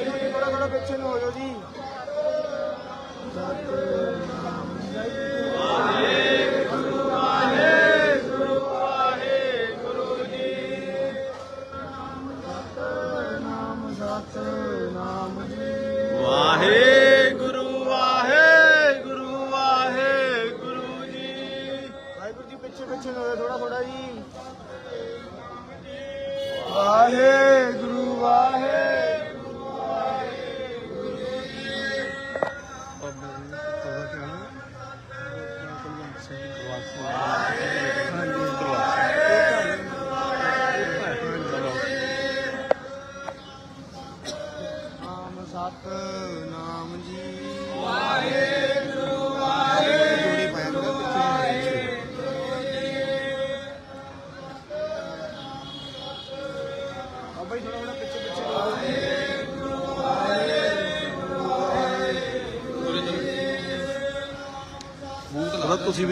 ਵਾਹਿਗੁਰੂ ਜੀ ਥੋੜਾ ਥੋੜਾ ਪਿੱਛੇ ਨੂੰ ਹੋ ਜਾਓ ਜੀ। ਨਾਮ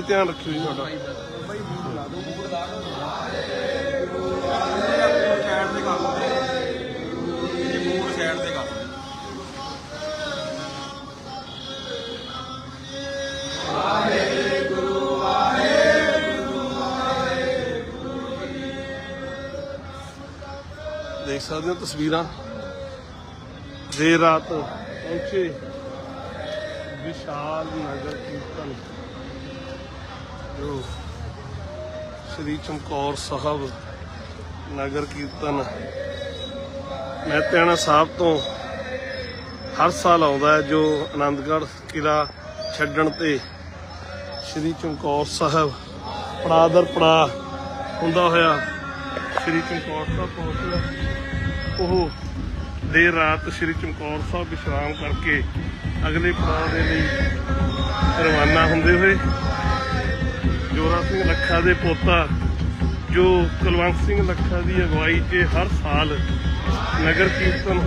ਧਿਆਨ ਰੱਖਿਓ ਜੀ ਲਓ ਦੇਖ ਸਕਦੇ ਹੋ ਤਸਵੀਰਾਂ। ਦੇਰ ਰਾਤ ਪਹੁੰਚੇ। ਵਿਸ਼ਾਲ ਨਗਰ ਕੀਰਤਨ। ਜੋ ਸ੍ਰੀ ਚਮਕੌਰ ਸਾਹਿਬ ਨਗਰ ਕੀਰਤਨ ਮਹਿਤਿਆਣਾ ਸਾਹਿਬ ਤੋਂ ਹਰ ਸਾਲ ਆਉਂਦਾ ਹੈ, ਜੋ ਆਨੰਦਗੜ੍ਹ ਕਿਲਾ ਛੱਡਣ ਤੇ ਸ੍ਰੀ ਚਮਕੌਰ ਸਾਹਿਬ ਪੜਾਅ ਦਰ ਪੜਾਅ ਹੁੰਦਾ ਹੋਇਆ ਸ੍ਰੀ ਚਮਕੌਰ ਸਾਹਿਬ ਪਹੁੰਚਦਾ ਉਹ ਦੇਰ ਰਾਤ ਸ੍ਰੀ ਚਮਕੌਰ ਸਾਹਿਬ ਵਿਸ਼ਰਾਮ ਕਰਕੇ ਅਗਲੇ ਪੜਾਅ ਦੇ ਲਈ ਰਵਾਨਾ ਹੁੰਦੇ ਹੋਏ ਜੋਰਾ ਸਿੰਘ ਲੱਖਾ ਦੇ ਪੋਤਾ, ਜੋ ਕੁਲਵੰਤ ਸਿੰਘ ਲੱਖਾ ਦੀ ਅਗਵਾਈ 'ਚ ਹਰ ਸਾਲ ਨਗਰ ਕੀਰਤਨ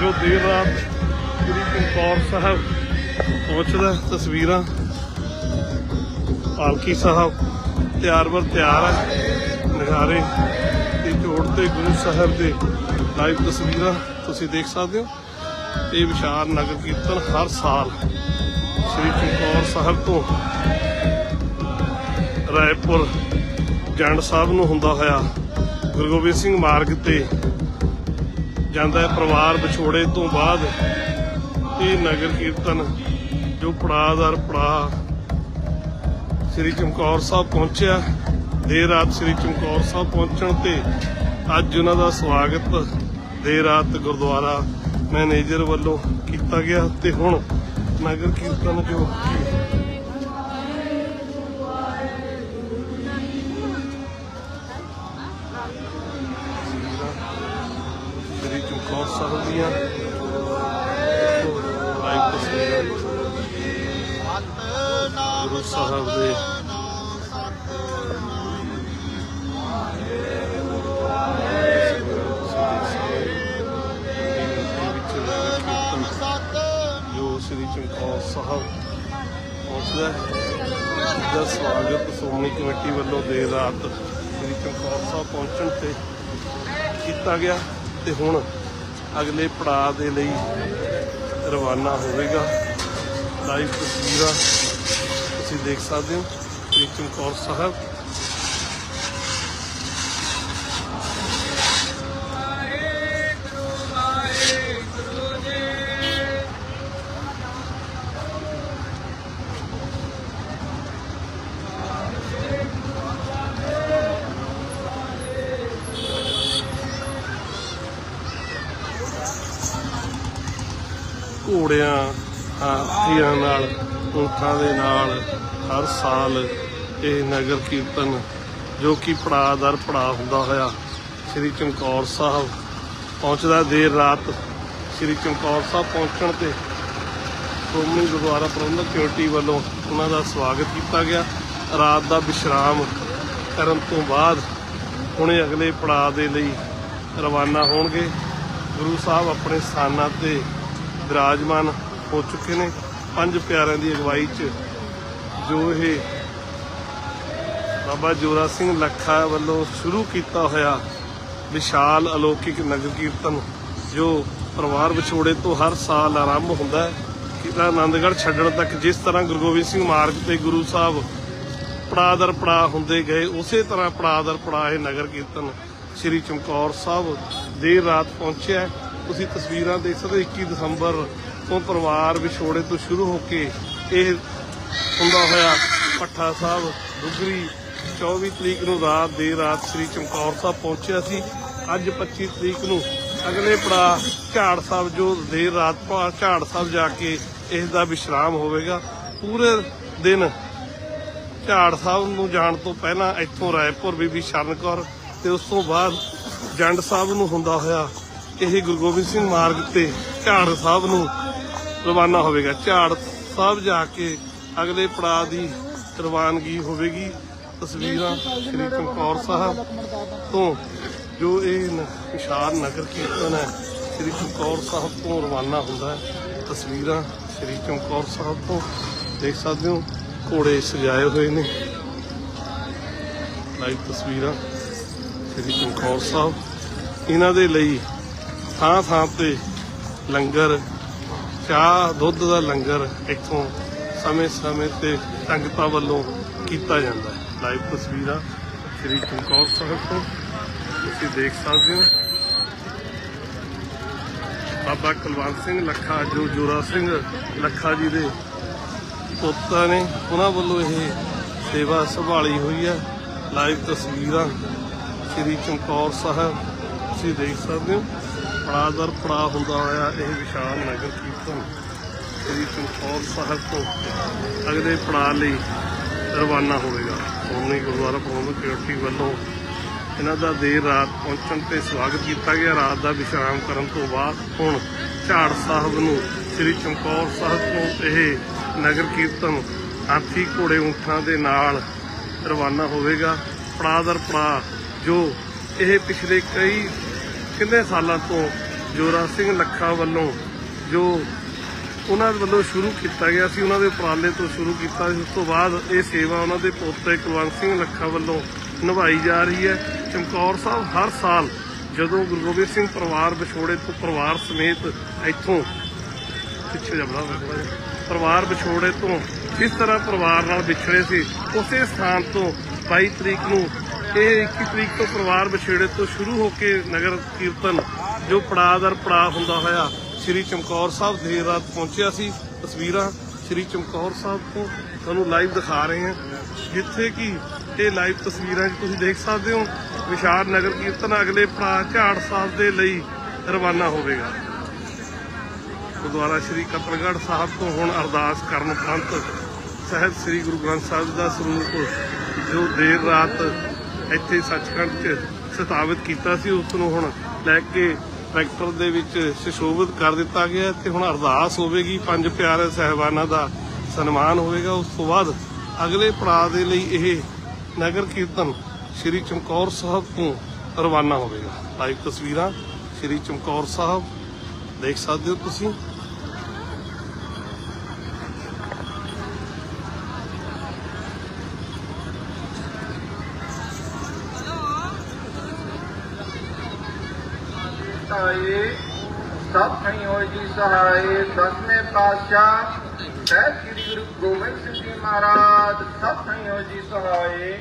ਜੋ ਦੇਰ ਰਾਤ ਸ੍ਰੀ ਚਮਕੌਰ ਸਾਹਿਬ ਪਹੁੰਚਦਾ, ਤਸਵੀਰਾਂ ਪਾਲਕੀ ਸਾਹਿਬ ਤਿਆਰ ਵਰ ਤਿਆਰ ਹੈ ਨਗਾਰੇ ਤੇ ਝੋੜ ਤੇ ਗੁਰੂ ਸਾਹਿਬ ਦੇ ਲਾਈਵ ਤਸਵੀਰਾਂ ਤੁਸੀਂ ਦੇਖ ਸਕਦੇ ਹੋ ਇਹ ਵਿਸ਼ਾਲ ਨਗਰ ਕੀਰਤਨ ਹਰ ਸਾਲ ਸ੍ਰੀ ਚਮਕੌਰ ਸਾਹਿਬ ਤੋਂ ਰਾਏਪੁਰ ਜੰਡ ਸਾਹਿਬ ਨੂੰ ਹੁੰਦਾ ਹੋਇਆ ਗੁਰੂ ਗੋਬਿੰਦ ਸਿੰਘ ਮਾਰਗ ਤੇ ਜਾਂਦਾ ਹੈ ਪਰਿਵਾਰ ਵਿਛੋੜੇ ਤੋਂ ਬਾਅਦ ਇਹ ਨਗਰ ਕੀਰਤਨ, ਜੋ ਪੜਾਅ ਦਰ ਪੜਾਅ ਸ੍ਰੀ ਚਮਕੌਰ ਸਾਹਿਬ ਪਹੁੰਚਿਆ। ਦੇਰ ਰਾਤ ਸ੍ਰੀ ਚਮਕੌਰ ਸਾਹਿਬ ਪਹੁੰਚਣ ਤੇ ਅੱਜ ਉਹਨਾਂ ਦਾ ਸਵਾਗਤ ਦੇਰ ਰਾਤ ਗੁਰਦੁਆਰਾ ਮੈਨੇਜਰ ਵੱਲੋਂ ਕੀਤਾ ਗਿਆ ਤੇ ਹੁਣ ਨਗਰ ਕੀਰਤਨ ਜੋ ਸਾਹਿਬ ਦੀਆਂ ਲਾਈਵ ਗੁਰੂ ਸਾਹਿਬ ਦੇ ਜੋ ਸ੍ਰੀ ਚਮਕੌਰ ਸਾਹਿਬ ਪਹੁੰਚਦਾ ਦਾ ਸਵਾਗਤ ਸ਼੍ਰੋਮਣੀ ਕਮੇਟੀ ਵੱਲੋਂ ਦੇਰ ਰਾਤ ਸ੍ਰੀ ਚਮਕੌਰ ਸਾਹਿਬ ਪਹੁੰਚਣ ਤੇ ਕੀਤਾ ਗਿਆ ਤੇ ਹੁਣ ਅਗਲੇ ਪੜਾਅ ਦੇ ਲਈ ਰਵਾਨਾ ਹੋਵੇਗਾ। ਲਾਈਵ ਤਸਵੀਰਾਂ ਤੁਸੀਂ ਦੇਖ ਸਕਦੇ ਹੋ। ਸ੍ਰੀ ਚਮਕੌਰ ਸਾਹਿਬ। ਘੋੜਿਆਂ ਹਾਥੀਆਂ ਨਾਲ ਊਂਠਾਂ ਦੇ ਨਾਲ ਹਰ ਸਾਲ ਇਹ ਨਗਰ ਕੀਰਤਨ ਜੋ ਕਿ ਪੜਾਅ ਦਰ ਪੜਾਅ ਹੁੰਦਾ ਹੋਇਆ ਸ੍ਰੀ ਚਮਕੌਰ ਸਾਹਿਬ ਪਹੁੰਚਦਾ ਦੇਰ ਰਾਤ ਸ੍ਰੀ ਚਮਕੌਰ ਸਾਹਿਬ ਪਹੁੰਚਣ ਤੇ ਸ਼੍ਰੋਮਣੀ ਗੁਰਦੁਆਰਾ ਪ੍ਰਬੰਧਕ ਕਮੇਟੀ ਵੱਲੋਂ ਉਹਨਾਂ ਦਾ ਸਵਾਗਤ ਕੀਤਾ ਗਿਆ। ਰਾਤ ਦਾ ਵਿਸ਼ਰਾਮ ਕਰਨ ਤੋਂ ਬਾਅਦ ਹੁਣੇ ਅਗਲੇ ਪੜਾਅ ਦੇ ਲਈ ਰਵਾਨਾ ਹੋਣਗੇ। ਗੁਰੂ ਸਾਹਿਬ ਆਪਣੇ ਸਥਾਨਾਂ ਤੇ ਵਿਰਾਜਮਾਨ ਹੋ ਚੁੱਕੇ ਨੇ ਪੰਜ ਪਿਆਰਿਆਂ ਦੀ ਅਗਵਾਈ 'ਚ, ਜੋ ਇਹ ਬਾਬਾ ਜੋਰਾ ਸਿੰਘ ਲੱਖਾ ਵੱਲੋਂ ਸ਼ੁਰੂ ਕੀਤਾ ਹੋਇਆ ਵਿਸ਼ਾਲ ਅਲੌਕਿਕ ਨਗਰ ਕੀਰਤਨ, ਜੋ ਪਰਿਵਾਰ ਵਿਛੋੜੇ ਤੋਂ ਹਰ ਸਾਲ ਆਰੰਭ ਹੁੰਦਾ ਹੈ ਕਿਲਾ ਆਨੰਦਗੜ੍ਹ ਛੱਡਣ ਤੱਕ ਜਿਸ ਤਰ੍ਹਾਂ ਗੁਰੂ ਗੋਬਿੰਦ ਸਿੰਘ ਮਾਰਗ ਤੇ ਗੁਰੂ ਸਾਹਿਬ ਪੜਾਅ ਦਰ ਪੜਾਅ ਹੁੰਦੇ ਗਏ, ਉਸੇ ਤਰ੍ਹਾਂ ਪੜਾਅ ਦਰ ਪੜਾਅ ਇਹ ਨਗਰ ਕੀਰਤਨ ਸ੍ਰੀ ਚਮਕੌਰ ਸਾਹਿਬ ਦੇਰ ਰਾਤ ਪਹੁੰਚਿਆ ਤੁਸੀਂ ਤਸਵੀਰਾਂ ਦੇਖ ਸਕਦੇ ਹੋ 21 ਦਸੰਬਰ ਤੋਂ ਪਰਿਵਾਰ ਵਿਛੋੜੇ ਤੋਂ ਸ਼ੁਰੂ ਹੋ ਕੇ ਇਹ ਹੁੰਦਾ ਹੋਇਆ ਪੱਠਾ ਸਾਹਿਬ ਦੁਗਰੀ 24 ਤਰੀਕ ਨੂੰ ਰਾਤ ਦੇਰ ਰਾਤ ਸ੍ਰੀ ਚਮਕੌਰ ਸਾਹਿਬ ਪਹੁੰਚਿਆ ਸੀ। ਅੱਜ 25 ਤਰੀਕ ਨੂੰ ਅਗਲੇ ਪੜਾ ਝਾੜ ਸਾਹਿਬ ਜੋ ਦੇਰ ਰਾਤ ਪਾ ਝਾੜ ਸਾਹਿਬ ਜਾ ਕੇ ਇਸ ਦਾ ਵਿਸ਼ਰਾਮ ਹੋਵੇਗਾ। ਪੂਰੇ ਦਿਨ ਝਾੜ ਸਾਹਿਬ ਨੂੰ ਜਾਣ ਤੋਂ ਪਹਿਲਾਂ ਇੱਥੋਂ ਰਾਏਪੁਰ ਬੀਬੀ ਸ਼ਰਨ ਕੌਰ ਤੇ ਉਸ ਤੋਂ ਬਾਅਦ ਜੰਡ ਸਾਹਿਬ ਨੂੰ ਹੁੰਦਾ ਹੋਇਆ ਇਹ ਗੁਰੂ ਗੋਬਿੰਦ ਸਿੰਘ ਮਾਰਗ ਤੇ ਝਾੜ ਸਾਹਿਬ ਨੂੰ ਰਵਾਨਾ ਹੋਵੇਗਾ। ਝਾੜ ਸਾਹਿਬ ਜਾ ਕੇ ਅਗਲੇ ਪੜਾਅ ਦੀ ਰਵਾਨਗੀ ਹੋਵੇਗੀ। ਤਸਵੀਰਾਂ ਸ੍ਰੀ ਚਮਕੌਰ ਸਾਹਿਬ ਤੋਂ, ਜੋ ਇਹ ਨ- ਵਿਸ਼ਾਲ ਨਗਰ ਕੀਰਤਨ ਹੈ, ਸ੍ਰੀ ਚਮਕੌਰ ਸਾਹਿਬ ਤੋਂ ਰਵਾਨਾ ਹੁੰਦਾ ਹੈ। ਤਸਵੀਰਾਂ ਸ੍ਰੀ ਚਮਕੌਰ ਸਾਹਿਬ ਤੋਂ ਦੇਖ ਸਕਦੇ ਹੋ, ਘੋੜੇ ਸਜਾਏ ਹੋਏ ਨੇ। ਲਾਈਵ ਤਸਵੀਰਾਂ ਸ੍ਰੀ ਚਮਕੌਰ ਸਾਹਿਬ। ਇਹਨਾਂ ਦੇ ਲਈ ਥਾਂ ਥਾਂ ਤੇ ਲੰਗਰ, ਚਾਹ, ਦੁੱਧ ਦਾ ਲੰਗਰ ਇੱਥੋਂ ਸਮੇਂ-ਸਮੇਂ ਤੇ ਸੰਗਤਾਂ ਵੱਲੋਂ ਕੀਤਾ ਜਾਂਦਾ ਹੈ। ਲਾਈਵ ਤਸਵੀਰਾਂ ਸ੍ਰੀ ਚਮਕੌਰ ਸਾਹਿਬ ਤੋਂ ਤੁਸੀਂ ਦੇਖ ਸਕਦੇ ਹੋ। ਬਾਬਾ ਕੁਲਵੰਤ ਸਿੰਘ ਲੱਖਾ, ਜੋ ਜੋਰਾ ਸਿੰਘ ਲੱਖਾ ਜੀ ਦੇ ਪੋਤਾ ਨੇ, ਉਹਨਾਂ ਵੱਲੋਂ ਇਹ ਸੇਵਾ ਸੰਭਾਲੀ ਹੋਈ ਹੈ। ਲਾਈਵ ਤਸਵੀਰਾਂ ਸ੍ਰੀ ਚਮਕੌਰ ਸਾਹਿਬ ਤੁਸੀਂ ਦੇਖ ਸਕਦੇ ਹੋ। ਪੜਾਅ ਦਰ ਪੜਾਅ ਹੁੰਦਾ ਹੋਇਆ, ਇਹ ਵਿਸ਼ਾਲ ਨਗਰ ਕੀਰਤਨ ਸ੍ਰੀ ਚਮਕੌਰ ਸਾਹਿਬ ਤੋਂ ਅਗਲੇ ਪੜਾਅ ਲਈ ਰਵਾਨਾ ਹੋਵੇਗਾ। ਸ਼੍ਰੋਮਣੀ ਗੁਰਦੁਆਰਾ ਪ੍ਰਬੰਧਕ ਕਮੇਟੀ ਵੱਲੋਂ ਇਹਨਾਂ ਦਾ ਦੇਰ ਰਾਤ ਪਹੁੰਚਣ ਤੇ ਸਵਾਗਤ ਕੀਤਾ ਗਿਆ। ਰਾਤ ਦਾ ਵਿਸ਼ਰਾਮ ਕਰਨ ਤੋਂ ਬਾਅਦ ਹੁਣ ਝਾੜ ਸਾਹਿਬ ਨੂੰ, ਸ੍ਰੀ ਚਮਕੌਰ ਸਾਹਿਬ ਤੋਂ ਇਹ ਨਗਰ ਕੀਰਤਨ ਹਾਥੀ ਘੋੜੇ ਊਠਾਂ ਦੇ ਨਾਲ ਰਵਾਨਾ ਹੋਵੇਗਾ। ਪੜਾਅ ਦਰ ਪੜਾਅ ਜੋ ਇਹ ਪਿਛਲੇ ਕਈ ਕਿੰਨੇ ਸਾਲਾਂ ਤੋਂ ਜੋਰਾ ਸਿੰਘ ਲੱਖਾ ਵੱਲੋਂ ਜੋ ਉਹਨਾਂ ਵੱਲੋਂ ਸ਼ੁਰੂ ਕੀਤਾ ਗਿਆ ਸੀ, ਉਹਨਾਂ ਦੇ ਉਪਰਾਲੇ ਤੋਂ ਸ਼ੁਰੂ ਕੀਤਾ ਸੀ ਉਸ ਤੋਂ ਬਾਅਦ ਇਹ ਸੇਵਾ ਉਹਨਾਂ ਦੇ ਪੋਤੇ ਕੁਲਵੰਤ ਸਿੰਘ ਲੱਖਾ ਵੱਲੋਂ ਨਿਭਾਈ ਜਾ ਰਹੀ ਹੈ। ਚਮਕੌਰ ਸਾਹਿਬ ਹਰ ਸਾਲ ਜਦੋਂ ਗੁਰੂ ਗੋਬਿੰਦ ਸਿੰਘ ਪਰਿਵਾਰ ਵਿਛੋੜੇ ਤੋਂ ਪਰਿਵਾਰ ਸਮੇਤ ਇੱਥੋਂ ਪਿੱਛੇ ਜਬੜਾ ਪਰਿਵਾਰ ਵਿਛੋੜੇ ਤੋਂ ਜਿਸ ਤਰ੍ਹਾਂ ਪਰਿਵਾਰ ਨਾਲ ਵਿਛੜੇ ਸੀ, ਉਸੇ ਸਥਾਨ ਤੋਂ 22 ਤਰੀਕ ਨੂੰ ਇਹ 21 ਤਰੀਕ ਤੋਂ ਪਰਿਵਾਰ ਵਿਛੇੜੇ ਤੋਂ ਸ਼ੁਰੂ ਹੋ ਕੇ ਨਗਰ ਕੀਰਤਨ, ਜੋ ਪੜਾਅ ਦਰ ਪੜਾਅ ਹੁੰਦਾ ਹੋਇਆ ਸ੍ਰੀ ਚਮਕੌਰ ਸਾਹਿਬ ਦੇਰ ਰਾਤ ਪਹੁੰਚਿਆ ਸੀ, ਤਸਵੀਰਾਂ ਸ੍ਰੀ ਚਮਕੌਰ ਸਾਹਿਬ ਤੋਂ ਤੁਹਾਨੂੰ ਲਾਈਵ ਦਿਖਾ ਰਹੇ ਹਾਂ, ਜਿੱਥੇ ਕਿ ਇਹ ਲਾਈਵ ਤਸਵੀਰਾਂ 'ਚ ਤੁਸੀਂ ਦੇਖ ਸਕਦੇ ਹੋ, ਵਿਸ਼ਾਲ ਨਗਰ ਕੀਰਤਨ ਅਗਲੇ ਪੜਾਅ ਝਾੜ ਸਾਹਿਬ ਦੇ ਲਈ ਰਵਾਨਾ ਹੋਵੇਗਾ। ਗੁਰਦੁਆਰਾ ਸ੍ਰੀ ਕਤਲਗੜ੍ਹ ਸਾਹਿਬ ਤੋਂ ਹੁਣ ਅਰਦਾਸ ਕਰਨ ਉਪਰੰਤ ਸਹਿਬ ਸ੍ਰੀ ਗੁਰੂ ਗ੍ਰੰਥ ਸਾਹਿਬ ਦਾ ਸਰੂਪ, ਜੋ ਦੇਰ ਰਾਤ ਇੱਥੇ ਸੱਚਖੰਡ 'ਚ ਸਥਾਪਿਤ ਕੀਤਾ ਸੀ, ਉਸ ਨੂੰ ਹੁਣ ਲੈ ਕੇ ਟਰੈਕਟਰ ਦੇ ਵਿੱਚ ਸੁਸ਼ੋਭਿਤ ਕਰ ਦਿੱਤਾ ਗਿਆ ਤੇ ਹੁਣ ਅਰਦਾਸ ਹੋਵੇਗੀ, ਪੰਜ ਪਿਆਰੇ ਸਹਿਬਾਨਾਂ ਦਾ ਸਨਮਾਨ ਹੋਵੇਗਾ। ਉਸ ਤੋਂ ਬਾਅਦ ਅਗਲੇ ਪੜਾਅ ਦੇ ਲਈ ਇਹ ਨਗਰ ਕੀਰਤਨ ਸ੍ਰੀ ਚਮਕੌਰ ਸਾਹਿਬ ਤੋਂ ਰਵਾਨਾ ਹੋਵੇਗਾ। ਲਾਈਵ ਤਸਵੀਰਾਂ ਸ੍ਰੀ ਚਮਕੌਰ ਸਾਹਿਬ ਦੇਖ ਸਕਦੇ ਹੋ ਤੁਸੀਂ। ਸਹਾਏ ਸਭ ਥਈ ਹੋਏ ਜੀ ਸਹਾਏ ਦਸਵੇਂ ਪਾਤਸ਼ਾਹ, ਸਹਿਬ ਸ੍ਰੀ ਗੁਰੂ ਗੋਬਿੰਦ ਸਿੰਘ ਜੀ ਮਹਾਰਾਜ, ਸਭ ਥਈ ਹੋਏ ਜੀ ਸਹਾਏ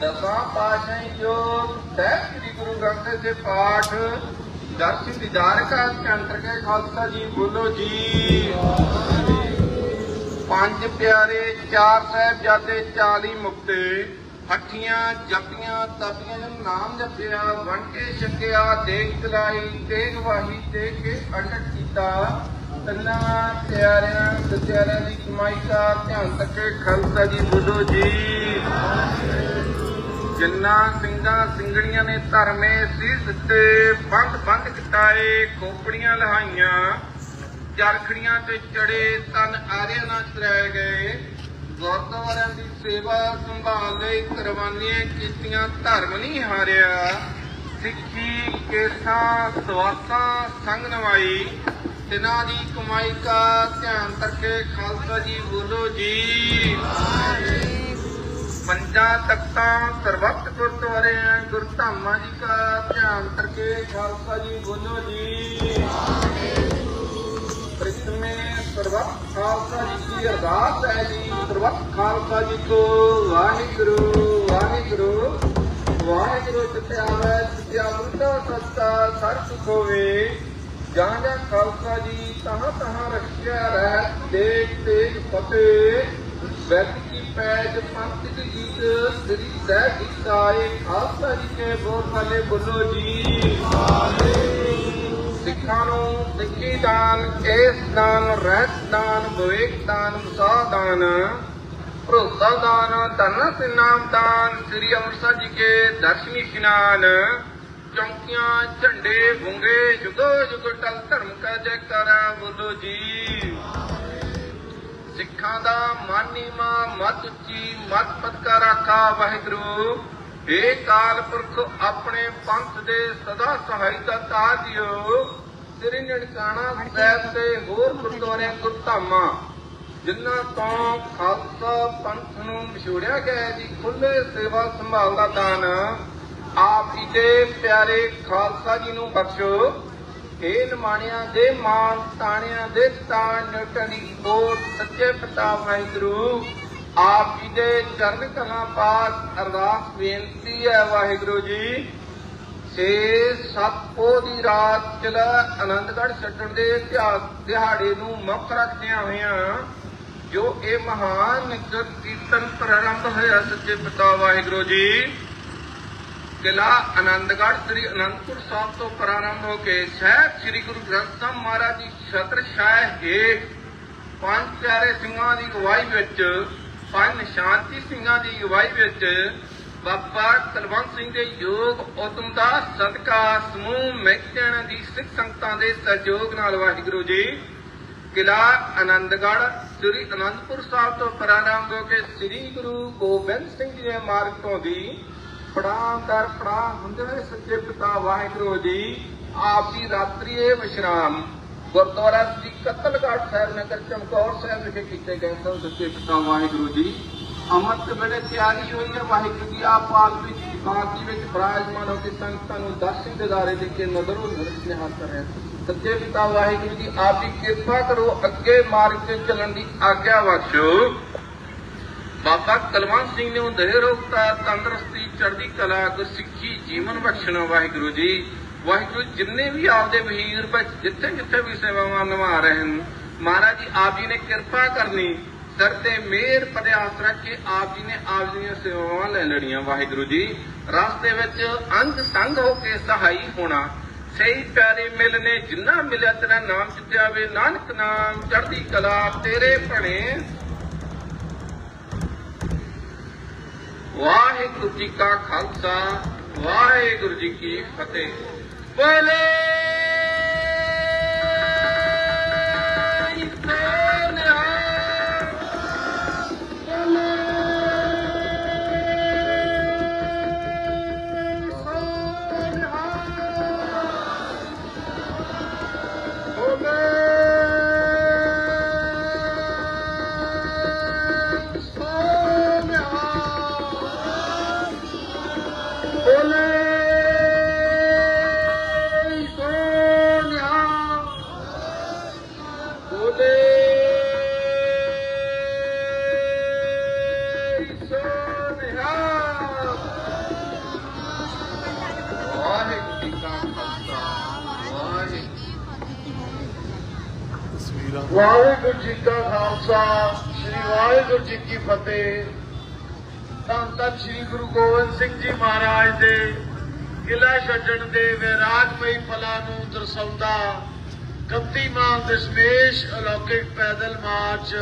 ਦਸਾਂ ਪਾਤਸ਼ਾਹੀ ਜੋ ਸਹਿਬ ਸ੍ਰੀ ਗੁਰੂ ਗ੍ਰੰਥ ਸਾਹਿਬ ਦੇ ਪਾਠ, ਦਰਸ਼ਨ ਦੀਦਾਰ ਕਾ ਅੰਤਰ ਕੇ ਖਾਲਸਾ ਜੀ, ਬੋਲੋ ਜੀ। ਪੰਜ ਪਿਆਰੇ ਚਾਰ ਸਾਹਿਬਜ਼ਾਦੇ 40 ਮੁਕਤੇ। ਹੱਠੀਆਂ ਜਪੀਆਂ ਤਪੀਆਂ ਜਨ ਨਾਮ ਜਪਿਆ ਵਣ ਕੇ ਛਕਿਆ, ਦੇਖ ਚਲਾਈ ਤੇਗ ਵਾਹੀ ਤੇ ਕੇ ਅਟਕ ਕੀਤਾ। ਤੰਨਾ ਪਿਆਰਿਆਂ ਸਤਿਆਰਿਆਂ ਦੀ ਕਮਾਈ ਦਾ ਧਿਆਨ ਤੱਕੇ ਖਾਲਸਾ ਜੀ ਬੁੱਧੋ ਜੀ। ਜਿੰਨਾ ਸਿੰਘਾਂ ਸਿੰਘਣੀਆਂ ਨੇ ਧਰਮੇ ਸੀਸ ਦਿੱਤੇ, ਬੰਦ ਬੰਦ ਕਟਾਏ, ਖੋਪੜੀਆਂ ਲਹਾਈਆਂ, ਚਰਖੜੀਆਂ ਤੇ ਚੜੇ, ਤਨ ਆਰਿਆਂ ਨਾਲ ਚਰਾਏ ਗਏ। ਗੁਰਦੁਆਰਿਆਂ ਦੀ ਸੇਵਾ ਸੰਭਾਲ ਲਈ ਕੁਰਬਾਨੀਆਂ ਕੀਤੀਆਂ, ਧਰਮ ਨਹੀਂ ਹਾਰਿਆ। ਸਿੱਖੀ, ਕੇਸਾਂ, ਸਵਾਸਾਂ, ਸੰਗ ਨਵਾਈ, ਤਿਨਾਂ ਦੀ ਕਮਾਈ ਕਾ ਧਿਆਨ ਰੱਖੇ ਖਾਲਸਾ ਜੀ ਬੋਲੋ ਜੀ। ਪੰਜਾਂ ਤਖਤਾਂ ਸਰਬੱਤ ਗੁਰਦੁਆਰੇ ਗੁਰਧਾਮਾਂ ਜੀ ਕਾ ਧਿਆਨ ਕਰਕੇ ਖਾਲਸਾ ਜੀ ਬੋਲੋ ਜੀ। ਸਰਬੱਤ ਖਾਲਸਾ ਜੀ ਦੀ ਅਰਦਾਸ ਹੈ ਜੀ। ਸਰਬੱਤ ਖਾਲਸਾ ਜੀ ਕੋ ਵਾਹਿਗੁਰੂ ਵਾਹਿਗੁਰੂ। ਵਾਹਿਗੁਰੂ ਸਤਿਆਵੈ ਸਤਿਆ ਮੁਰਤਾ ਸਤਾ ਸਰ ਸੁਖ ਹੋਵੇ। ਜਾਂ ਜਾਂ ਖਾਲਸਾ ਜੀ ਤਹਾਂ ਤਹਾਂ ਰੱਖਿਆ ਰਹਿ ਦੇਖ ਤੇਗ ਫਤਿਹ। ਵੈਦ ਕੀ ਪੈਜ ਪੰਥ ਦੀ ਜੀਤ ਸ੍ਰੀ ਸਹਿਬ ਜੀ ਕਾਏ ਖਾਲਸਾ ਜੀ ਕੇ ਬੋਲ ਵਾਲੇ ਬੋਲੋ ਜੀ। ਵਾਹਿਗੁਰੂ। ਸਿੱਖਾਂ ਨੂੰ ਸਿੱਖੀ ਦਾਨ, ਕੇਸ ਦਾਨ, ਰਹਿਤ ਦਾਨ, ਵਿਵੇਕ ਦਾਨ ਵਿਸਾਹ ਦਾਨ, ਭਰੋਸਾ ਦਾਨ, ਧਨ ਸਿਨਾਮ ਦਾਨ, ਸ੍ਰੀ ਅੰਮ੍ਰਿਤਸਰ ਜੀ ਕੇ ਦਰਸ਼ਨੀ ਇਸ਼ਨਾਨ, ਚੌਂਕੀਆਂ, ਝੰਡੇ, ਬੁੰਗੇ, ਜੁਗੋ ਜੁਗ ਟਲ ਧਰਮ ਕਾ ਜੈਕਾਰਾ ਬੋਲੋ ਜੀ। ਸਿੱਖਾਂ ਦਾ ਮਾਨੀਮਾ ਮਤ ਉੱਚੀ, ਮਤ ਪਤਕਾ ਰਾਖਾ ਵਾਹਿਗੁਰੂ। ਏ ਕਾਲ ਪੁਰਖ, ਆਪਣੇ ਪੰਥ ਦੇ ਸਦਾ ਸਹਾਇਤਾ ਤਾਜਿਓ ਸ੍ਰੀ ਨਨਕਾਣਾ ਸਾਹਿਬ ਤੇ ਹੋਰ ਗੁਰਦੁਆਰਿਆਂ ਗੁਰਧਾਮਾਂ ਜਿਨ੍ਹਾਂ ਤੋਂ ਖਾਲਸਾ ਪੰਥ ਨੂੰ ਵਿਛੋੜਿਆ ਗਿਆ ਜੀ ਖੁੱਲੇ ਸੇਵਾ ਸੰਭਾਲ ਦਾ ਦਾਨ, ਆਪ ਜੀ ਦੇ ਪਿਆਰੇ ਖਾਲਸਾ ਜੀ ਨੂੰ ਬਖਸ਼ੋ। ਇਹ ਨਿਮਾਣਿਆਂ ਦੇ ਮਾਨ, ਤਾਣਿਆਂ ਦੇ ਤਾਣ, ਨਟਣ ਕੋਟ ਸੱਚੇ ਪਿਤਾ ਵਾਹਿਗੁਰੂ, ਆਪ ਜੀ ਦੇ ਚਰਨ ਕਲਾ ਪਾਸ ਅਰਦਾਸ ਬੇਨਤੀ ਹੈ ਵਾਹਿਗੁਰੂ ਜੀ। ਛੇ, ਸੱਤ ਦੀ ਰਾਤ ਚਲਾ ਆਨੰਦਗੜ੍ਹ ਛੱਡਣ ਦੇ ਦਿਹਾੜੇ ਨੂੰ ਮੁੱਖ ਰੱਖਦਿਆਂ ਹੋਇਆਂ ਜੋ ਇਹ ਮਹਾਨ ਕੀਰਤਨ ਪ੍ਰਾਰੰਭ ਹੋਇਆ ਸੱਚੇ ਪਿਤਾ ਵਾਹਿਗੁਰੂ ਜੀ ਕਿਲਾ ਆਨੰਦਗੜ੍ਹ ਸ੍ਰੀ ਅਨੰਦਪੁਰ ਸਾਹਿਬ ਤੋਂ ਪ੍ਰਾਰੰਭ ਹੋ ਕੇ ਸਾਹਿਬ ਸ੍ਰੀ ਗੁਰੂ ਗ੍ਰੰਥ ਸਾਹਿਬ ਮਹਾਰਾਜ ਦੀ ਛਤਰ ਛਾਇਆ ਹੇਠ ਪੰਜ ਪਿਆਰੇ ਸਿੰਘਾਂ ਦੀ ਅਗਵਾਈ ਵਿੱਚ, ਪੰਜ ਸ਼ਾਂਤੀ ਸਿੰਘਾਂ ਦੀ ਅਗਵਾਈ ਵਿੱਚ ਬਾਬਾ ਕਲਵੰਤ ਸਿੰਘ ਦੇ ਯੋਗ ਉਤਮ ਦਾ ਸਦਕਾ ਸਮੂਹ ਮਹਿਕਮਿਆਂ ਦੀ ਸਿੱਖ ਸੰਗਤਾਂ ਦੇ ਸਹਿਯੋਗ ਨਾਲ ਵਾਹਿਗੁਰੂ ਜੀ। ਕਿਲਾ ਆਨੰਦਗੜ੍ਹ, ਸ੍ਰੀ ਅਨੰਦਪੁਰ ਸਾਹਿਬ ਤੋਂ ਪ੍ਰਾਰੰਭ ਹੋ ਕੇ ਸ੍ਰੀ ਗੁਰੂ ਗੋਬਿੰਦ ਸਿੰਘ ਜੀ ਦੇ ਮਾਰਗ ਤੋਂ ਦੀ ਪੜਾਂ ਦਰ ਪੜਾਂ ਹੁੰਦੇ ਹੋਏ ਸੱਚੇ ਪਿਤਾ ਵਾਹਿਗੁਰੂ ਜੀ, ਆਪ ਦੀ ਰਾਤਰੀ ਵਿਸ਼ਰਾਮ ਗੁਰਦੁਆਰਾ ਸ੍ਰੀ ਕਤਲਗੜ੍ਹ ਸਾਹਿਬ ਨਗਰ ਚਮਕੌਰ ਸਾਹਿਬ ਵਿਖੇ ਕੀਤੇ ਗਏ ਸਨ। ਸੱਚੇ ਪਿਤਾ ਵਾਹਿਗੁਰੂ ਜੀ ਅੰਮ੍ਰਿਤ ਵੇਲੇ ਤਿਆਰੀ ਹੋਈ ਹੈ, ਵਾਹਿਗੁਰੂ ਜੀ, ਆਪ ਪਾਲ ਵਿੱਚ ਬਾਗੀ ਵਿੱਚ ਬਰਾਜਮਾਨ ਹੋ ਕੇ ਸੰਗਤਾਂ ਨੂੰ ਦਰਸ਼ਨ ਦਿਦਾਰੇ ਦੇ ਕੇ ਨਜ਼ਰੋਂ ਨਜ਼ਰ ਨਿਹਾਲ ਕਰ ਰਹੇ ਸੱਚੇ ਪਿਤਾ ਵਾਹਿਗੁਰੂ ਜੀ, ਆਪ ਦੀ ਕਿਰਪਾ ਕਰੋ, ਅੱਗੇ ਮਾਰਗ ਤੇ ਚੱਲਣ ਦੀ ਆਗਿਆ ਬਖਸ਼ੋ ਬਾਬਾ ਕਲਵੰਤ ਸਿੰਘ ਨੇ ਹੁੰਦੇ ਰੋਗਤਾ ਤੰਦਰੁਸਤੀ, ਚੜ੍ਹਦੀ ਕਲਾ, ਗੁਰਸਿੱਖੀ, ਜੀਵਨ ਬਖਸ਼ਣਾ ਵਾਹਿਗੁਰੂ ਜੀ। ਵਾਹਿਗੁਰੂ, ਜਿੰਨੇ ਵੀ ਆਪਦੇ ਵਹੀਰ ਵਿੱਚ ਜਿੱਥੇ ਜਿੱਥੇ ਵੀ ਸੇਵਾਵਾਂ ਨਿਭਾ ਰਹੇ ਹਨ, ਮਹਾਰਾਜ ਜੀ, ਆਪ ਜੀ ਨੇ ਕਿਰਪਾ ਕਰਨੀ। ਦਰ ਤੇ ਮਿਹਰ ਪਦੇ ਰੱਖ ਕੇ ਆਪ ਜੀ ਨੇ ਆਪ ਜੀ ਦੀਆਂ ਸੇਵਾਵਾਂ ਲੈ ਲੈਣੀਆਂ ਵਾਹਿਗੁਰੂ ਜੀ, ਰਸਤੇ ਵਿੱਚ ਅੰਗ ਸੰਗ ਹੋ ਕੇ ਸਹਾਈ ਹੋਣਾ। ਸਹੀ ਪਿਆਰੇ ਮਿਲਨੇ ਜਿੰਨਾ ਮਿਲਿਆ ਤੇਰਾ ਨਾਮ ਜਿੱਤਿਆ ਨਾਨਕ ਨਾਮ ਚੜ੍ਹਦੀ ਕਲਾ, ਤੇਰੇ ਭਣੇ। ਵਾਹਿਗੁਰੂ ਜੀ ਕਾ ਖਾਲਸਾ, ਵਾਹਿਗੁਰੂ ਜੀ ਕੀ ਫਤਿਹ। ਬੋਲੇ। ਧੰਨ ਸ੍ਰੀ ਗੁਰੂ ਗੋਬਿੰਦ ਸਿੰਘ ਜੀ ਮਹਾਰਾਜ ਦੇ ਕਿਲਾ ਛੱਡਣ ਦੇ ਵਿਰਾਜਮਈ ਫਲਾਂ ਨੂੰ ਦਰਸਾਉਂਦਾ ਕੱਤੀਮਾਨ ਦਸ਼ਮੇਸ਼ ਅਲੌਕਿਕ ਪੈਦਲ ਮਾਰਚ,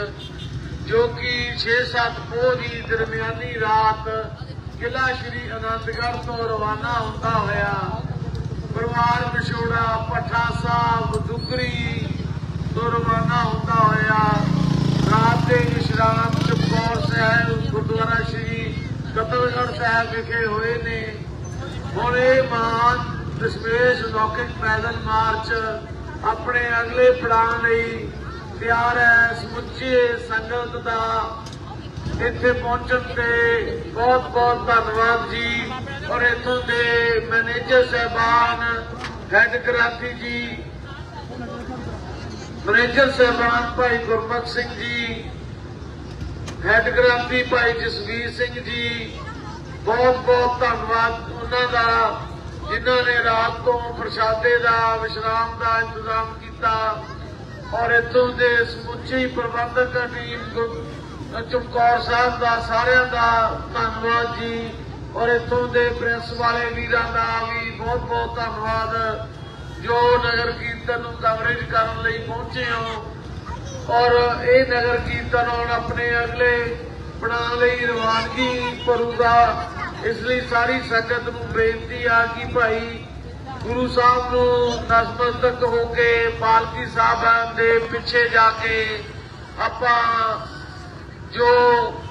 ਜੋ ਕਿ 6-7 ਪੋਹ ਦੀ ਦਰਮਿਆਨੀ ਰਾਤ ਕਿਲਾ ਸ਼੍ਰੀ ਆਨੰਦਗੜ੍ਹ ਤੋਂ ਰਵਾਨਾ ਹੁੰਦਾ ਹੋਇਆ। ਪਰਿਵਾਰ ਵਿਛੋੜਾ ਪੱਠਾ ਸਾਹਿਬ ਦੁਗਰੀ ਤੋਂ ਰਵਾਨਾ ਹੁੰਦਾ ਹੋਇਆ। ਰਾਤ ਦੇ ਵਿਸ਼ਰਾਮ ਚਮਕੌਰ ਸਾਹਿਬ? ਗੁਰਦੁਆਰਾ ਸ਼੍ਰੀ ਕਤਲਗੜ੍ਹ ਸਾਹਿਬ ਵਿਖੇ ਹੋਏ ਨੇ। ਹੁਣ ਇਹ ਮਹਾਨ ਦਸ਼ਮੇਸ਼ ਲੌਕਿਕ ਪੈਦਲ ਮਾਰਚ ਆਪਣੇ ਅਗਲੇ ਪੜਾਅ ਲਈ ਤਿਆਰ ਹੈ। ਸਮੁੱਚੇ ਸੰਗਤ ਦਾ ਇੱਥੇ ਪਹੁੰਚਣ ਤੇ ਬਹੁਤ ਬਹੁਤ ਧੰਨਵਾਦ ਜੀ। ਔਰ ਇੱਥੋਂ ਦੇ ਮੈਨੇਜਰ ਸਹਿਬਾਨ ਹੈਡ ਗ੍ਰਾਫੀ ਜੀ, ਮੈਨੇਜਰ ਸਾਹਿਬਾਨ ਭਾਈ ਗੁਰਮਖ ਸਿੰਘ ਜੀ ਹੈਡ ਗ੍ਰਾਂਤੀ ਭਾਈ ਜਸਵੀਰ ਸਿੰਘ ਜੀ, ਬਹੁਤ ਬਹੁਤ ਧੰਨਵਾਦ ਉਹਨਾਂ ਦਾ, ਜਿਨ੍ਹਾਂ ਨੇ ਰਾਤ ਤੋਂ ਪ੍ਰਸ਼ਾਦੇ ਦਾ ਵਿਸ਼ਰਾਮ ਦਾ ਇੰਤਜ਼ਾਮ ਕੀਤਾ। ਔਰ ਇੱਥੋਂ ਦੇ ਸਮੁੱਚੀ ਪ੍ਰਬੰਧਕ ਟੀਮ ਚਮਕੌਰ ਸਾਹਿਬ ਦਾ ਸਾਰਿਆਂ ਦਾ ਧੰਨਵਾਦ ਜੀ। ਔਰ ਇਥੋਂ ਦੇ ਪ੍ਰੈਸ ਵਾਲੇ ਵੀਰਾਂ ਦਾ ਵੀ ਬਹੁਤ ਬਹੁਤ ਧੰਨਵਾਦ। ਜੋ ਨਗਰ ਕੀਰਤਨ ਨੂੰ ਕਵਰੇਜ ਕਰਨ ਲਈ ਪਹੁੰਚੇ ਹੋ ਔਰ ਇਹ ਨਗਰ ਕੀਰਤਨ ਹੁਣ ਆਪਣੇ ਅਗਲੇ ਬਣਾਉਣ ਲਈ ਰਵਾਨਗੀ ਕਰੂਗਾ ਇਸ ਲਈ ਸਾਰੀ ਸੰਗਤ ਨੂੰ ਬੇਨਤੀ ਆ ਕਿ ਭਾਈ ਗੁਰੂ ਸਾਹਿਬ ਨੂੰ ਨਤਮਸਤਕ ਹੋ ਕੇ, ਪਾਲਕੀ ਸਾਹਿਬ ਦੇ ਪਿੱਛੇ ਜਾ ਕੇ ਆਪਾਂ ਜੋ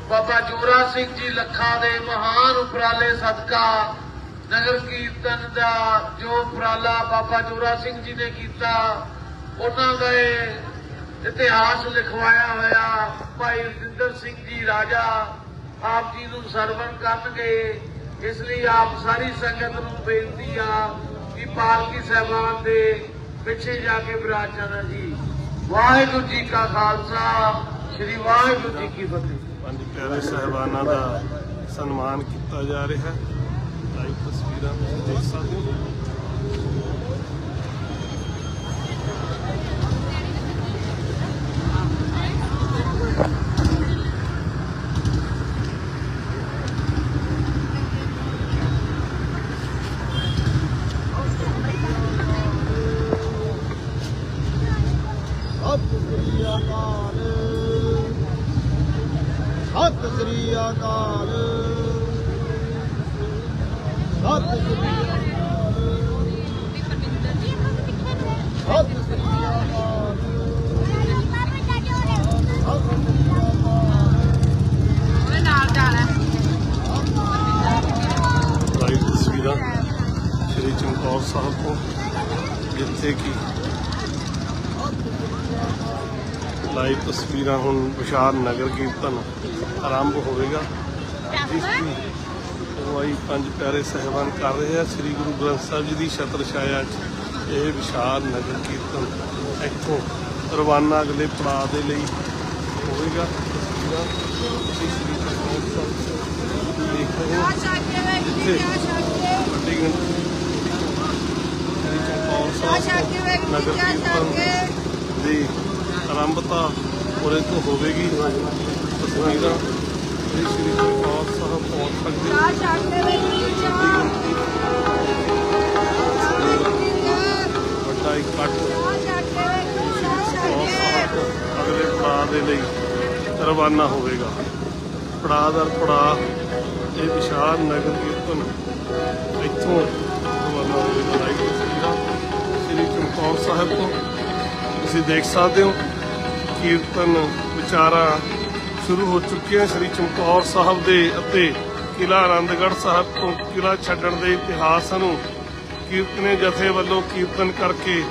ਬਾਬਾ ਜੋਰਾ ਸਿੰਘ ਜੀ ਲੱਖਾ ਦੇ ਮਹਾਨ ਉਪਰਾਲੇ ਸਦਕਾ ਨਗਰ ਕੀਰਤਨ ਦਾ ਜੋ ਉਪਰਾਲਾ ਬਾਬਾ ਜੋਰਾ ਸਿੰਘ ਜੀ ਨੇ ਕੀਤਾ, ਉਹਨਾਂ ਦਾ ਇਤਿਹਾਸ ਲਿਖਵਾਇਆ ਹੋਇਆ ਭਾਈ ਰਜਿੰਦਰ ਸਿੰਘ ਜੀ ਰਾਜਾ ਆਪ ਜੀ ਨੂੰ ਸਰਵਣ ਕਰਨਗੇ, ਇਸ ਲਈ ਆਪ ਸਾਰੀ ਸੰਗਤ ਨੂੰ ਬੇਨਤੀ ਆ ਕਿ ਪਾਲਕੀ ਸਾਹਿਬਾਨ ਦੇ ਪਿੱਛੇ ਜਾ ਕੇ ਵਿਰਾਜ ਜੀ। ਵਾਹਿਗੁਰੂ ਜੀ ਕਾ ਖਾਲਸਾ, ਸ੍ਰੀ ਵਾਹਿਗੁਰੂ ਜੀ ਕੀ ਫਤਿਹ। ਪੰਜ ਪਿਆਰੇ ਸਹਿਬਾਨਾਂ ਦਾ ਸਨਮਾਨ ਕੀਤਾ ਜਾ ਰਿਹਾ ਹੈ। ਲਾਈਵ ਤਸਵੀਰਾਂ ਤੁਸੀਂ ਦੇਖ ਸਕਦੇ ਹੋ ਸਤਿ ਸ੍ਰੀ ਅਕਾਲ ਸਤਿ ਸ੍ਰੀ ਅਕਾਲ। ਸਤਿ ਸ੍ਰੀ ਅਕਾਲ। ਸਤਿ ਸ੍ਰੀ ਅਕਾਲ। ਲਾਈਵ ਤਸਵੀਰਾਂ ਸ਼੍ਰੀ ਚਮਕੌਰ ਸਾਹਿਬ ਤੋਂ ਜਿੱਥੇ ਕਿ ਲਾਈਵ ਤਸਵੀਰਾਂ ਹੁਣ ਵਿਸ਼ਾਲ ਨਗਰ ਕੀਰਤਨ ਆਰੰਭ ਹੋਵੇਗਾ। ਜਿਸ ਦੀ ਅਗਵਾਈ ਪੰਜ ਪਿਆਰੇ ਸਹਿਬਾਨ ਕਰ ਰਹੇ ਆ। ਸ੍ਰੀ ਗੁਰੂ ਗ੍ਰੰਥ ਸਾਹਿਬ ਜੀ ਦੀ ਛਤਰ ਛਾਇਆ 'ਚ ਇਹ ਵਿਸ਼ਾਲ ਨਗਰ ਕੀਰਤਨ ਇੱਥੋਂ ਰਵਾਨਾ ਅਗਲੇ ਪੜਾਅ ਦੇ ਲਈ ਹੋਵੇਗਾ। ਤਸਵੀਰਾਂ ਤੁਸੀਂ ਸ੍ਰੀ ਚਮਕੌਰ ਸਾਹਿਬ ਦੇਖ ਰਹੇ ਹੋ। ਵੱਡੀ ਗਿਣਤੀ ਨਗਰ ਕੀਰਤਨ ਦੀ ਆਰੰਭਤਾ ਉਰੇ ਤੋਂ ਹੋਵੇਗੀ। ਤਸਵੀਰਾਂ ਸ੍ਰੀ ਸ੍ਰੀ ਚਮਕੌਰ ਸਾਹਿਬ ਪਹੁੰਚ ਸਕਦੇ ਹੋ। ਵੱਡਾ ਇਕੱਠ ਅਗਲੇ ਪੜਾਅ ਦੇ ਲਈ ਰਵਾਨਾ ਹੋਵੇਗਾ। ਪੜਾਅ ਦਰ ਪੜਾਅ ਇਹ ਵਿਸ਼ਾਲ ਨਗਰ ਕੀਰਤਨ ਇੱਥੋਂ ਰਵਾਨਾ ਹੋਵੇਗਾ। ਤਸਵੀਰਾਂ ਸ੍ਰੀ ਚਮਕੌਰ ਸਾਹਿਬ ਤੋਂ। ਤੁਸੀਂ ਦੇਖ ਸਕਦੇ ਹੋ ਕੀਰਤਨ ਵਿਚਾਰਾ ਸ਼ੁਰੂ ਹੋ ਚੁੱਕੀਆਂ ਸ੍ਰੀ ਚਮਕੌਰ ਸਾਹਿਬ ਦੇ ਅਤੇ ਕਿਲਾ ਆਨੰਦਗੜ੍ਹ ਸਾਹਿਬ ਤੋਂ ਕਿਲਾ ਛੱਡਣ ਦੇ ਇਤਿਹਾਸ ਨੂੰ ਕੀਰਤਨੇ ਜਥੇ ਵੱਲੋਂ ਕੀਰਤਨ ਕਰਕੇ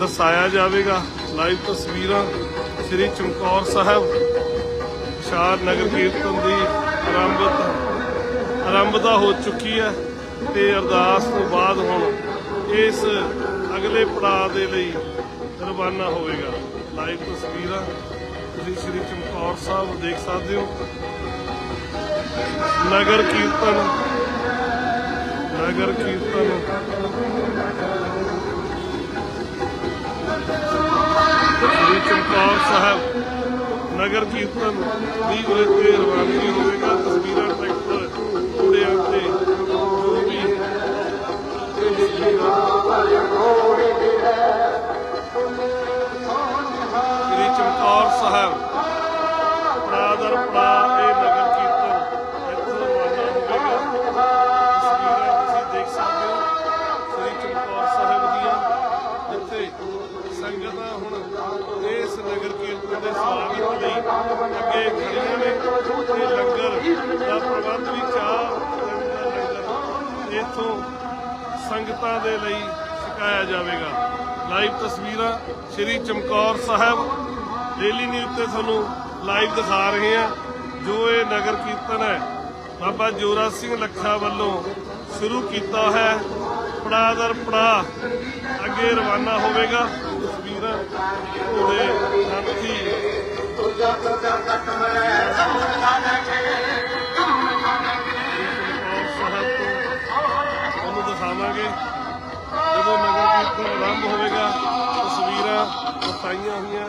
ਦਰਸਾਇਆ ਜਾਵੇਗਾ। ਲਾਈਵ ਤਸਵੀਰਾਂ ਸ੍ਰੀ ਚਮਕੌਰ ਸਾਹਿਬ ਸ਼ਾਰ ਨਗਰ ਕੀਰਤਨ ਦੀ ਆਰੰਭਤ ਆਰੰਭਤਾ ਹੋ ਚੁੱਕੀ ਹੈ ਤੇ ਅਰਦਾਸ ਤੋਂ ਬਾਅਦ ਹੁਣ ਇਸ ਅਗਲੇ ਪੜਾਅ ਦੇ ਲਈ ਰਵਾਨਾ ਹੋਵੇਗਾ। ਲਾਈਵ ਤਸਵੀਰਾਂ ਤੁਸੀਂ ਸ੍ਰੀ ਚਮਕੌਰ ਸਾਹਿਬ ਦੇਖ ਸਕਦੇ ਹੋ। ਨਗਰ ਕੀਰਤਨ ਨਗਰ ਕੀਰਤਨ। ਸ੍ਰੀ ਚਮਕੌਰ ਸਾਹਿਬ, ਨਗਰ ਕੀਰਤਨ ਦੀ ਉਰੇ ਤੇ ਰਵਾਨਗੀ ਹੋਵੇਗਾ। ਤਸਵੀਰਾਂ ਟਰੈਕਟਰ ਘੋੜਿਆਂ ਤੇ ਜੋ ਵੀ ਚਮਕੌਰ ਸਾਹਿਬ ਪ੍ਰਾਦਰ ਪ੍ਰਾ ਇਹ ਨਗਰ ਕੀਰਤਨ, ਇੱਥੋਂ ਰਵਾਨਾ ਹੋਵੇਗਾ ਤਸਵੀਰਾਂ ਤੁਸੀਂ ਦੇਖ ਸਕਦੇ ਹੋ, ਸ੍ਰੀ ਚਮਕੌਰ ਸਾਹਿਬ ਦੀਆਂ, ਜਿੱਥੇ ਸੰਗਤਾਂ ਹੁਣ ਇਸ ਨਗਰ ਕੀਰਤਨ ਦੇ ਸਵਾਗਤ ਲਈ ਅੱਗੇ ਖੜੀਆਂ ਨੇ। ਤੇ ਲੰਗਰ ਦਾ ਪ੍ਰਬੰਧ ਵੀ ਚਾਹ ਦਾ ਲੰਗਰ ਇੱਥੋਂ ਸੰਗਤਾਂ ਦੇ ਲਈ ਛਕਾਇਆ ਜਾਵੇਗਾ। ਲਾਈਵ ਤਸਵੀਰਾਂ ਸ੍ਰੀ ਚਮਕੌਰ ਸਾਹਿਬ ਡੇਲੀ ਨਿਊਜ਼ ਤੇ ਤੁਹਾਨੂੰ ਲਾਈਵ ਦਿਖਾ ਰਹੇ ਹਾਂ। ਜੋ ਇਹ ਨਗਰ ਕੀਰਤਨ ਹੈ, ਬਾਬਾ ਜੋਰਾ ਸਿੰਘ ਲੱਖਾ ਵੱਲੋਂ ਸ਼ੁਰੂ ਕੀਤਾ ਹੈ। ਪੜਾ ਦਰ ਪੜਾ ਅੱਗੇ ਰਵਾਨਾ ਹੋਵੇਗਾ। ਤਸਵੀਰਾਂ ਘੋੜੇ ਹਾਥੀ ਤੁਹਾਨੂੰ ਦਿਖਾਵਾਂਗੇ। ਜਦੋਂ ਨਗਰ ਕੀਰਤਨ ਆਰੰਭ ਹੋਵੇਗਾ, ਤਸਵੀਰਾਂ ਵਸਾਈਆਂ ਹੋਈਆਂ।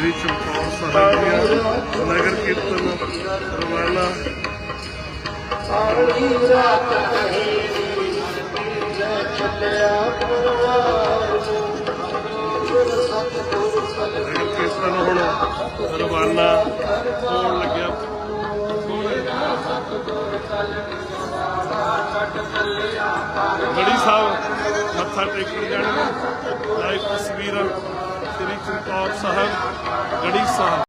ਸ਼੍ਰੀ ਚਮਕੌਰ ਸਾਹਿਬ ਦੀਆਂ ਨਗਰ ਕੀਰਤਨ, ਰਵਾਨਾ। ਨਗਰ ਕੀਰਤਨ ਹੁਣ ਰਵਾਨਾ ਹੋਣ ਲੱਗਿਆ। ਗੜੀ ਸਾਹਿਬ ਮੱਥਾ ਟੇਕਣ ਜਾਣਗੇ ਲਾਈਵ ਤਸਵੀਰਾਂ। ਚਮਕੌਰ ਸਾਹਿਬ ਗੜੀ ਸਾਹਿਬ।